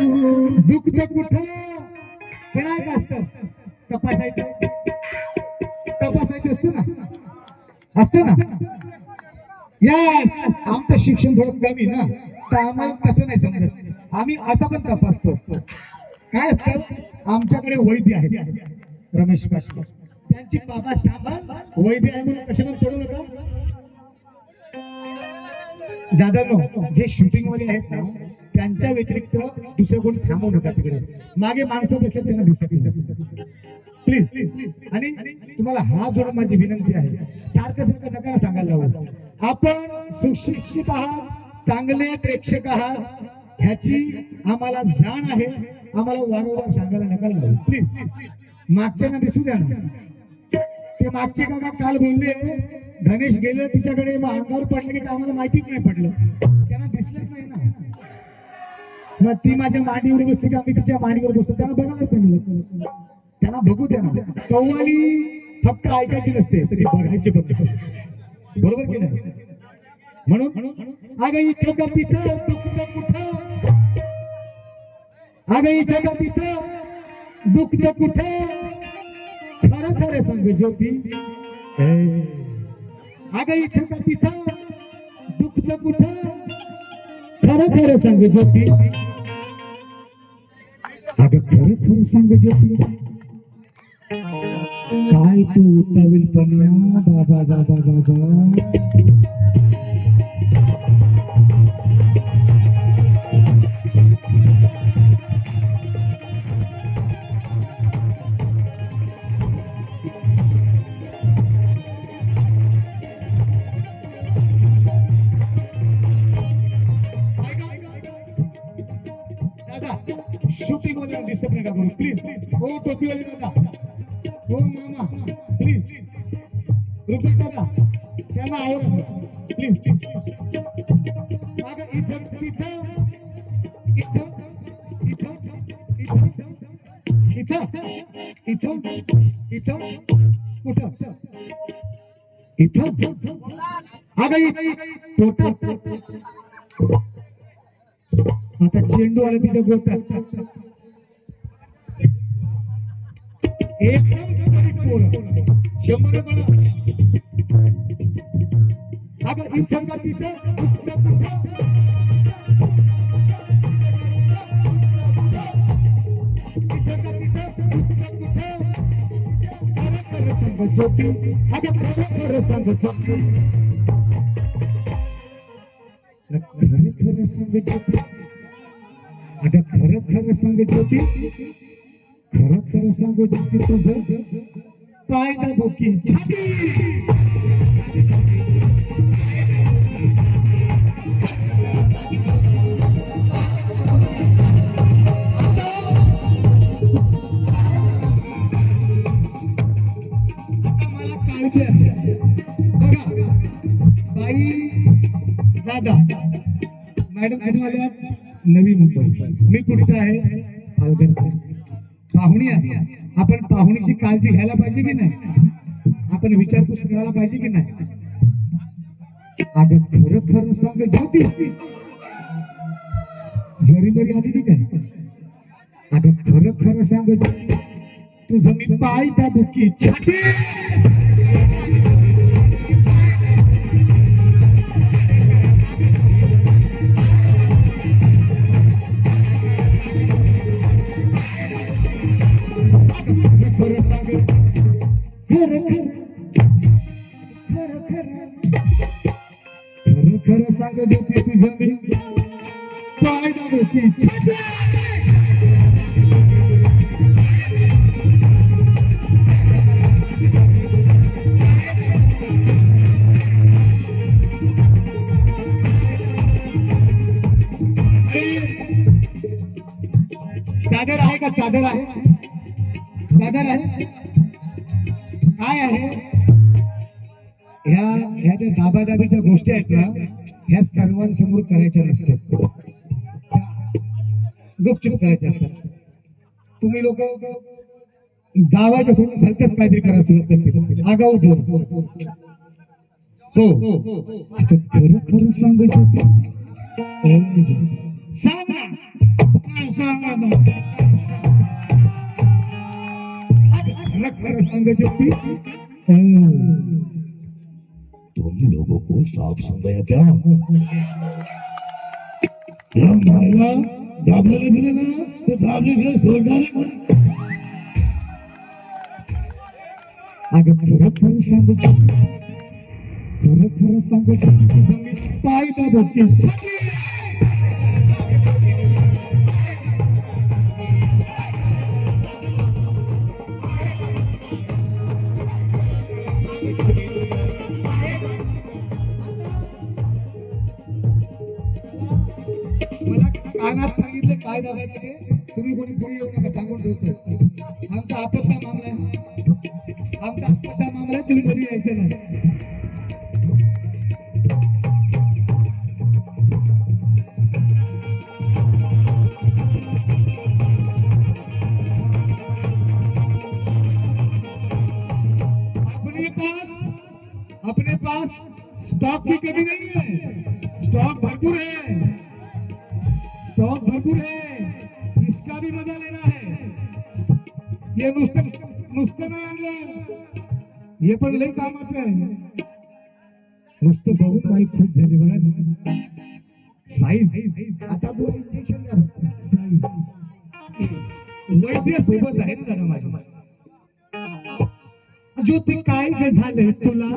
दुखत कुठं? हे असतं? तपासायचं? तपासायचं असतं ना? असतं ना? यस आमचं शिक्षण थोडं कमी ना? तर आम्हाला तसं नाही समजत. आम्ही असं पण तपासतो. काय असतं? आमच्याकडे वैद्य आहे रमेश पाटील. त्यांची बाबा साबा वैद्य आहे म्हणून कशाला सोडू नका? दादा जे शूटिंगमध्ये आहेत ना त्यांच्या व्यतिरिक्त दुसरं कोणी थांबवू नका तिकडे. मागे माणसं बसले त्यांना दिसत दिसत प्लीज आणि तुम्हाला हा जोडून माझी विनंती आहे. सारखं सारखं नका सांगायला लावू. आपण सुशिक्षित आहात चांगले प्रेक्षक आहात. ह्याची आम्हाला जाण आहे. आम्हाला वारंवार सांगायला नका लावू. प्लीज मागच्यांना दिसू द्या ना. ते मागचे काका काल बोलले धनेश गेले तिच्याकडे मग अंगावर पडलं की आम्हाला माहितीच नाही पडलं. त्यांना दिसलं मग ती माझ्या मांडीवर बसते का मी तिच्या मांडीवर बसतो? त्यांना बघायला नाही त्यांना बघू द्या ना. कव्वाली फक्त ऐकायची नसते. तर ती बघायची पण बरोबर की नाही? म्हणून अगं इथं का तिथं दुखत कुठं? अगं इथं का तिथं दुखत कुठं? खरं खरं सांग ज्योती. अगं इथं का तिथं दुखत कुठं? खरं खरं सांग ज्योती. अगं खरं खरं सांग ज्योती. काय तू उतावीलपणा बाबा बाबा बाबा दादा शूटिंगमध्ये डिसिप्लिन टाकून करू. प्लीज हो टोपीवाले दादा. हो मामा. प्लीज रुपेश दादा त्यांना आवडत प्लीज अगं इथं इथं इथं इथं इथं इथं इथं कुठं? इथं. अगं इथं. पोटात आता चेंडू आला तिच्या गोटात एकदम शंभर बळा. अगं इथं का तिथं ज्योती अगं खरं खरं सांग ज्योती खरं खरं सांग ज्योती खरं खरं सांगत होती. खरं खरं सांगत होती तुझं. पाय दाबो की मला काळजी बघा बाई दादा मॅडम कुठून आल्या नवी मुंबई. मी कुठचा आहे? पालघरचा. पाहुणी आहे. आपण पाहुणीची काळजी घ्यायला पाहिजे की नाही? आपण विचारपूस करायला पाहिजे की नाही? अगं खरं खरं सांग ज्योती. जरी बरी आली ठीक आहे अगं खरं खरं सांग ज्योती. तुझं मी पाय त्या दुखी चादर आहे का? चादर आहे. चादर आहे. काय आहे? ह्या ह्या ज्या दाबादाबीच्या गोष्टी आहेत ना ह्या सर्वांसमोर करायच्या नसतात. गुपचूप करायच्या असतात. तुम्ही लोक दावायचं सोडून काहीतरी करायला सुरुवात करते आगाऊ खरं खरं तुम लोगों को साफ़ समझाया क्या? या मायला दिलं ना ते दाबल्याशिवाय सोडणार नाही. अगं खरं खरं सांग खरं खरं सांग मी पाय दाबत Thank you. काय दाबायचं ते? तुम्ही कोणी पुढे येऊ नका सांगून ठेवतो आमचा आपचा मामला आहे. आमचा आपचा मामला तुम्ही घरी यायचं नाही. अपने पास स्टॉक की कमी नहीं है भी मजा लेना नुसतं नुसतं नाही आणलं. हे पण लय कामाचं आहे. नुसतं बघून बाई खूप झाली बघा. ना साईज आता बोल इंजेक्शन द्या साईज. वैद्य सोबत आहे ना दादा माझ्या ज्योती काय ग झालंय तुला?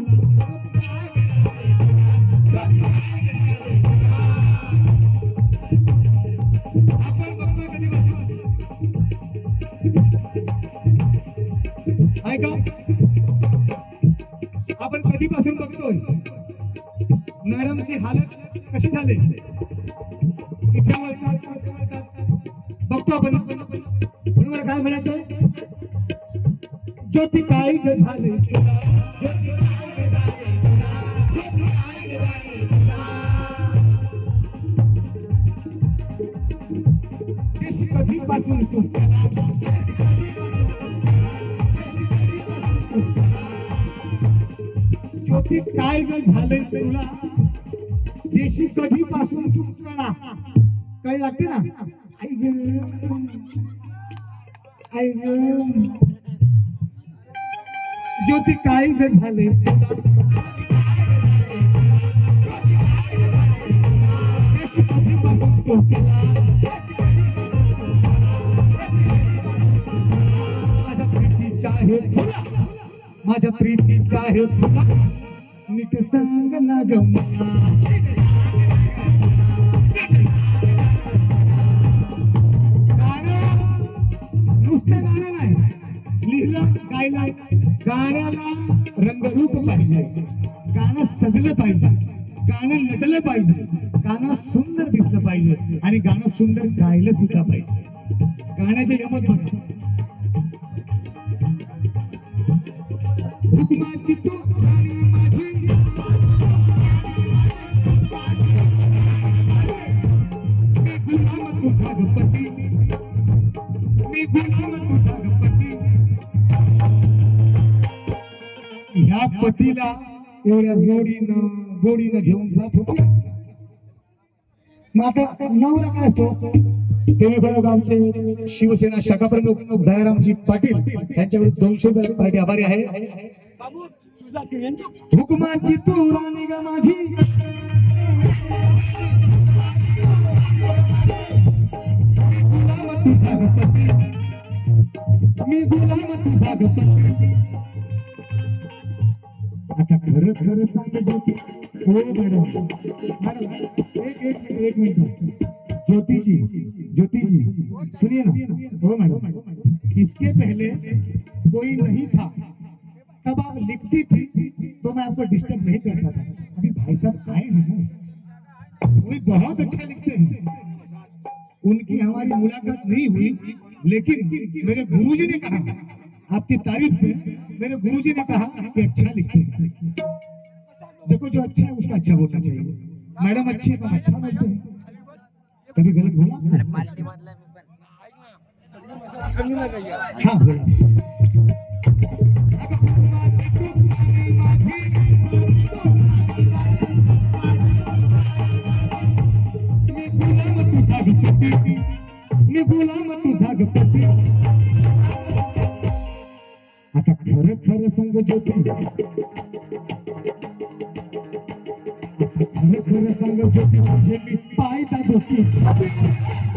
आपण कधीपासून बघतोय? मॅडमची हालत कशी झाली? बघतो आपण. बरोबर काय म्हणायचं? ज्योती काय झाले. कधीपासून तू ज्योती काय ग झालंय तुला देशी कधीपासून तू कळा कळ लागते ना आई ग. आई ग. ज्योती काय ग झाले देशी कधीपासून तू माझ्या प्रीतीच्या आहे माझ्या प्रीतीच्या आहे नीट संग ना गमा नुसतं गाणं नाही. लिहिलं गायला गाण्याला रंगरूप पाहिजे. गाणं सजलं पाहिजे. गाणं नटलं पाहिजे. गाणं सुंदर दिसलं पाहिजे. आणि गाणं सुंदर गायलं सुद्धा पाहिजे. गाण्याचे यमक बघा. हुकमाची तू गुलाम तुझा ग पती मी गुलाम तुझा ग पती ह्या पतीला एवढ्या जोडीनं गोडीनं घेऊन जात होती. आता नवरा काय असतो? देवेगड गावचे शिवसेना शाखा प्रमुख दयारामजी पाटील. यांच्यावर दोनशे पार्टी आभारी आहे. हुकुमाची तू राणी ग माझी. गुलाम तुझा ग पती आता खरं खरं हो एक एक मिनिट एक मिनिट ज्योति जी ज्योति जी सुनिए ना हो मैडम इसके पहले कोई नहीं था तब आप लिखती थी तो मैं आपको डिस्टर्ब नहीं करता था अभी भाई साहब आए हैं ना वो बहुत अच्छा लिखते हैं उनकी हमारी मुलाकात नहीं हुई लेकिन मेरे गुरुजी ने कहा आपकी तारीफ़ में मेरे गुरुजी ने कहा कि अच्छा लिखते हैं। देखो जो अच्छा है उसका अच्छा बोलना चाहिए। मैडम अच्छी है तो अच्छा बोलते हैं। कभी गलत बोला. हाँ बोला। मी गुलाम तुझा खरं ज्योती खरं खरं सांग ज्योती म्हणजे मी पाय गोष्टी.